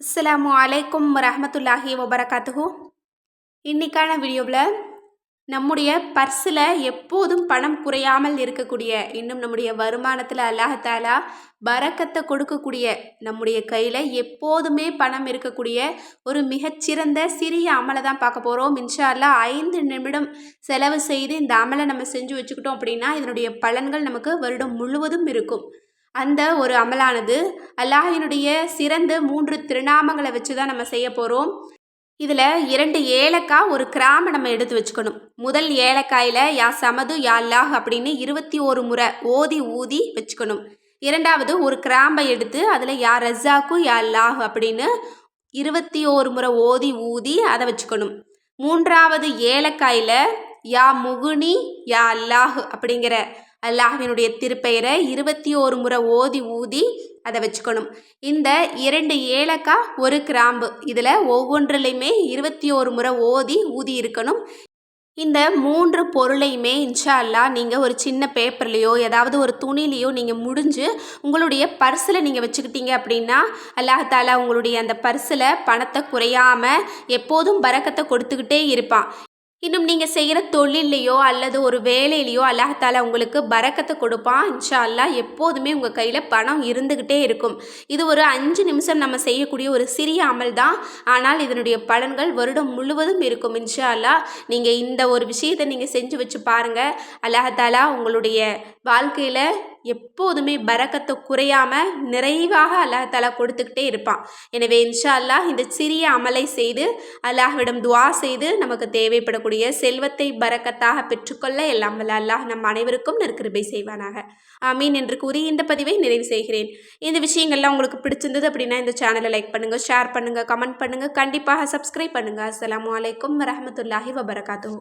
அஸ்ஸலாமு அலைக்கும் ரஹமத்துல்லாஹி வபரகாத்துஹு. இன்னைக்கான வீடியோவில் நம்முடைய பர்ஸில் எப்போதும் பணம் குறையாமல் இருக்கக்கூடிய இன்னும் நம்முடைய வருமானத்தில் அல்லாஹாலா பறக்கத்தை கொடுக்கக்கூடிய நம்முடைய கையில் எப்போதுமே பணம் இருக்கக்கூடிய ஒரு மிகச்சிறந்த சிறிய அமலை தான் பார்க்க போகிறோம். மின்சாரில் ஐந்து நிமிடம் செலவு செய்து இந்த அமலை நம்ம செஞ்சு வச்சுக்கிட்டோம் அப்படின்னா இதனுடைய பலன்கள் நமக்கு வருடம் முழுவதும் இருக்கும். அந்த ஒரு அமலானது அல்லாஹினுடைய சிறந்த மூன்று திருநாமங்களை வச்சு தான் நம்ம செய்ய போகிறோம் இதில் இரண்டு ஏலக்காய் ஒரு கிராம்பை நம்ம எடுத்து வச்சுக்கணும். முதல் ஏலக்காயில் யா சமது யா அல்லாஹ் அப்படின்னு இருபத்தி ஒரு முறை ஓதி ஊதி வச்சுக்கணும். இரண்டாவது ஒரு கிராம்பை எடுத்து அதில் யா ரஸ்ஸாக்கு யா அல்லாஹ் அப்படின்னு இருபத்தி ஒரு முறை ஓதி ஊதி அதை வச்சுக்கணும். மூன்றாவது ஏலக்காயில் யா முகுனி யா அல்லாஹ் அப்படிங்கிற அல்லாஹினுடைய திருப்பெயரை இருபத்தி ஒரு முறை ஓதி ஊதி அதை வச்சுக்கணும். இந்த இரண்டு ஏலக்காய் ஒரு கிராம்பு. இதில் ஒவ்வொன்றிலையுமே இருபத்தி ஒரு முறை ஓதி ஊதி இருக்கணும். இந்த மூன்று பொருளையுமே இன்ஷா அல்லா நீங்கள் ஒரு சின்ன பேப்பர்லேயோ ஏதாவது ஒரு துணிலேயோ நீங்கள் முடிஞ்சு உங்களுடைய பர்ஸில் நீங்கள் வச்சுக்கிட்டீங்க அப்படின்னா அல்லாஹாலா உங்களுடைய அந்த பர்ஸில் பணத்தை குறையாமல் எப்போதும் பறக்கத்தை கொடுத்துக்கிட்டே இருப்பான். இன்னும் நீங்கள் செய்கிற தொழிலையோ அல்லது ஒரு வேலையிலையோ அல்லாஹால உங்களுக்கு பறக்கத்தை கொடுப்பான் இன்ஷா அல்லா எப்போதுமே உங்கள் கையில் பணம் இருந்துக்கிட்டே இருக்கும். இது ஒரு அஞ்சு நிமிஷம் நம்ம செய்யக்கூடிய ஒரு சிறிய அமல் தான். ஆனால் இதனுடைய பலன்கள் வருடம் முழுவதும் இருக்கும் இன்ஷா அல்லா நீங்கள் இந்த ஒரு விஷயத்தை நீங்கள் செஞ்சு வச்சு பாருங்கள் அல்லாஹாலா உங்களுடைய வாழ்க்கையில் எப்போதுமே பறக்கத்தை குறையாமல் நிறைவாக அல்லாஹாலா கொடுத்துக்கிட்டே இருப்பான். எனவே இன்ஷா அல்லாஹ் இந்த சிறிய அமலை செய்து அல்லாஹ்விடம் துவா செய்து நமக்கு தேவைப்படக்கூடிய செல்வத்தை பறக்கத்தாக பெற்றுக்கொள்ள எல்லாம் வல்ல அல்லாஹ் நம் அனைவருக்கும் நற்கிருபை செய்வானாக. ஆமீன் என்று கூறி இந்த பதிவை நிறைவு செய்கிறேன். இந்த விஷயங்கள்லாம் உங்களுக்கு பிடிச்சிருந்தது அப்படின்னா இந்த சேனலை லைக் பண்ணுங்கள் ஷேர் பண்ணுங்கள் கமெண்ட் பண்ணுங்கள் கண்டிப்பாக சப்ஸ்கிரைப் பண்ணுங்கள் அஸ்லாம் வலைக்கம் வரமத்துல்லாஹி வபரகாத்தூ